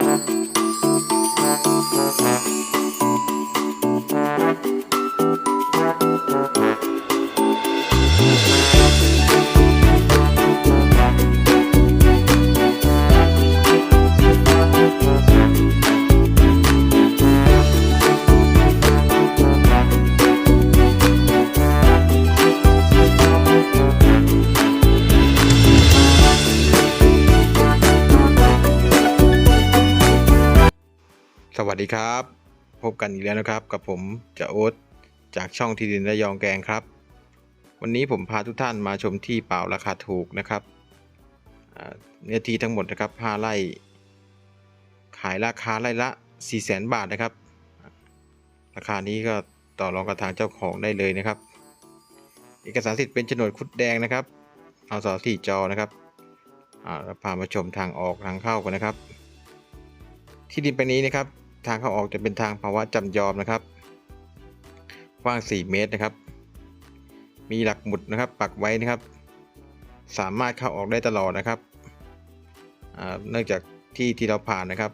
Thank you. สวัสดีครับ พบกันอีกแล้วนะครับ กับผมจะโอ๊ตจากช่องที่ดินระยองแกงครับ วันนี้ผมพาทุกท่านมาชมที่เปล่าราคาถูกนะครับเนื้อที่ทั้งหมดนะครับ5ไร่ขายราคาไร่ละ4 0 0 0 0 0 บาทนะครับ ราคานี้ก็ต่อรองกับทางเจ้าของได้เลยนะครับ เอกสารสิทธิ์เป็นโฉนดคุดแดงนะครับเอาสอที่จอนะครับเราพามาชมทางออกทางเข้ากันนะครับที่ดินแปลงนี้นะครับ ทางเข้าออกจะเป็นทางภาวะจำยอมนะครับกว้าง 4 เมตรนะครับ มีหลักหมุดนะครับ ปักไว้นะครับ สามารถเข้าออกได้ตลอดนะครับเนื่องจากที่ที่เราผ่านนะครับ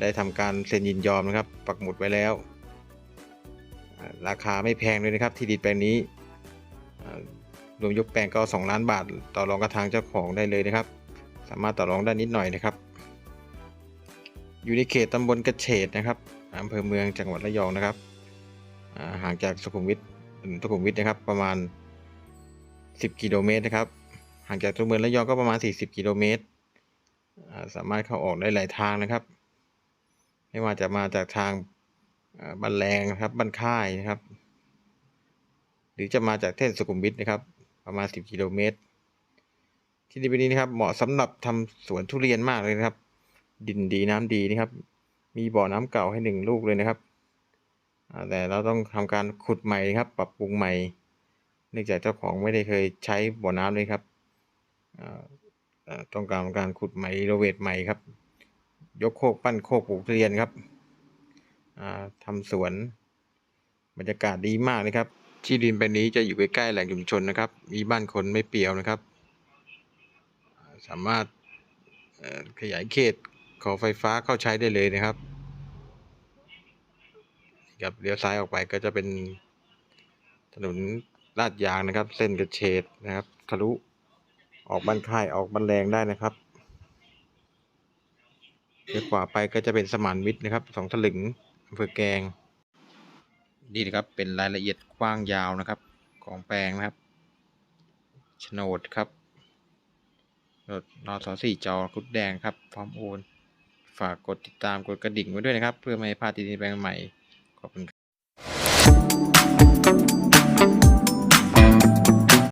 ได้ทำการเซ็นยินยอมนะครับ ปักหมุดไว้แล้ว ราคาไม่แพงเลยนะครับ ที่ดินแปลงนี้รวมยกแปลงก็ 2 ล้านบาท ต่อรองกับทางเจ้าของได้เลยนะครับ สามารถต่อรองได้นิดหน่อยนะครับ อยู่ในเขตตำบลกระเฉดนะครับอำเภอเมืองจังหวัดระยองนะครับห่างจากสุขุมวิทสุขุมวิทนะครับประมาณ 10 กิโลเมตรนะครับ ห่างจากตัวเมืองระยองก็ประมาณ 40 กิโลเมตร สามารถเข้าออกได้หลายทางนะครับ ไม่ว่าจะมาจากทางบ้านแรงนะครับบ้านค่ายนะครับ หรือจะมาจากเส้นสุขุมวิทนะครับ ประมาณ 10 กิโลเมตร ที่นี่เป็นนี้นะครับเหมาะสำหรับทำสวนทุเรียนมากเลยนะครับ ดินดีน้ำดีนะครับ มีบ่อน้ำเก่าให้หนึ่งลูกเลยนะครับแต่เราต้องทำการขุดใหม่ครับ ปรับปรุงใหม่ เนื่องจากเจ้าของไม่ได้เคยใช้บ่อน้ำเลยครับต้องการการขุดใหม่รีโนเวทใหม่ครับ ยกโคกปั้นโคกปลูกทุเรียนครับอ่าทำสวนบรรยากาศดีมากเลยครับ ที่ดินแปลงนี้จะอยู่ใกล้ๆแหล่งชุมชนนะครับ มีบ้านคนไม่เปรี่ยวนะครับ สามารถขยายเขต ขอไฟฟ้าเข้าใช้ได้เลยนะครับครับเลี้ยวซ้ายออกไปก็จะเป็นถนนลาดยางนะครับ เส้นกระเฉดนะครับทะลุออกบ้านค่ายออกบ้านแรงได้นะครับเลี้ยวขวาไปก็จะเป็นสมานมิตรนะครับสองถลึงอำเภอแกงนี่นะครับเป็นรายละเอียดกว้างยาวนะครับ ของแปลงนะครับโฉนดครับนอสสี่จอคุดแดงครับพร้อมโอน ฝากกดติดตามกดกระดิ่งไว้ด้วยนะครับ เพื่อไม่ให้พลาดทีดีแปลงใหม่ขอบคุณครับ